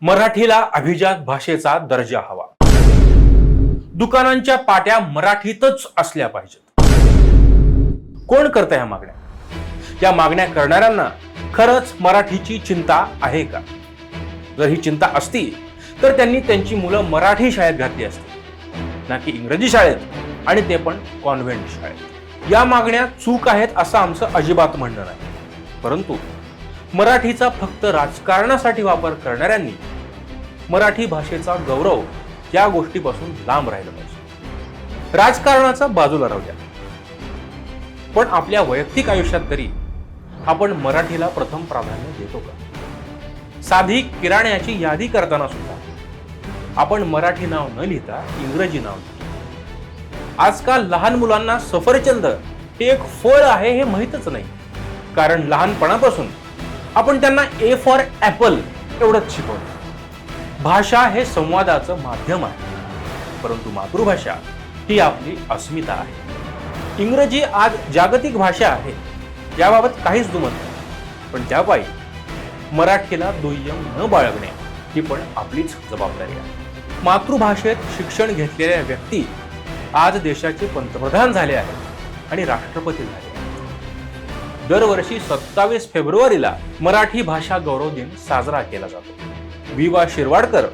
मराठीला अभिजात भाषेचा दर्जा हवा. दुकानांच्या पाट्या मराठीतच असल्या पाहिजेत. कोण करत ह्या मागण्या? या मागण्या करणाऱ्यांना खरंच मराठीची चिंता आहे का? जर ही चिंता असती तर त्यांनी त्यांची मुलं मराठी शाळेत घातली असती. ना की इंग्रजी शाळेत आणि ते पण कॉन्व्हेंट शाळेत. या मागण्या चूक आहेत असं आमचं अजिबात म्हणणं नाही. परंतु मराठीचा फक्त राजकारणासाठी वापर करणाऱ्यांनी मराठी भाषेचा गौरव या गोष्टीपासून लांब राहिलं पाहिजे. राजकारणाचा बाजूला राहू द्या. पण आपल्या वैयक्तिक आयुष्यात तरी आपण मराठीला प्रथम प्राधान्य देतो का? साधी किराण्याची यादी करताना सुद्धा आपण मराठी नाव न लिहिता इंग्रजी नाव लिहितो. आजकाल लहान मुलांना सफरचंद हे एक फळ आहे हे माहीतच नाही. कारण लहानपणापासून आपण त्यांना ए फॉर ॲपल एवढंच शिकवतो भाषा हे संवादाचं माध्यम आहे. परंतु मातृभाषा ही आपली अस्मिता आहे. इंग्रजी आज जागतिक भाषा आहे. याबाबत काहीच दुमत नाही. पण त्यापायी मराठीला दुय्यम न बाळगणे ही पण आपलीच जबाबदारी आहे. मातृभाषेत शिक्षण घेतलेल्या व्यक्ती आज देशाचे पंतप्रधान झाले आहेत आणि राष्ट्रपती झाले दरवर्षी सत्तावीस फेब्रुवारीला मराठी भाषा गौरव दिन साजरा केला जातो. वि वा. शिरवाडकर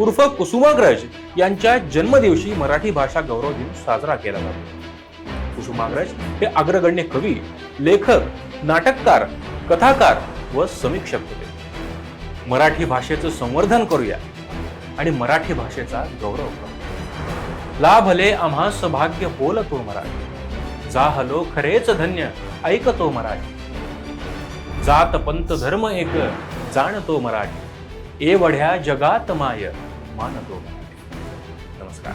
उर्फ कुसुमाग्रज यांच्या जन्मदिवशी मराठी भाषा गौरव दिन साजरा केला जातो. कुसुमाग्रज हे अग्रगण्य कवी लेखक नाटककार कथाकार व समीक्षक होते. मराठी भाषेचं संवर्धन करूया आणि मराठी भाषेचा गौरव करू लाभले आम्हा सौभाग्य बोल तो मराठी. जा हलो खरेच धन्य ऐकतो मराठी. जात पंत धर्म एक जाणतो मराठी. एवढ्या जगात माय मानतो नमस्कार.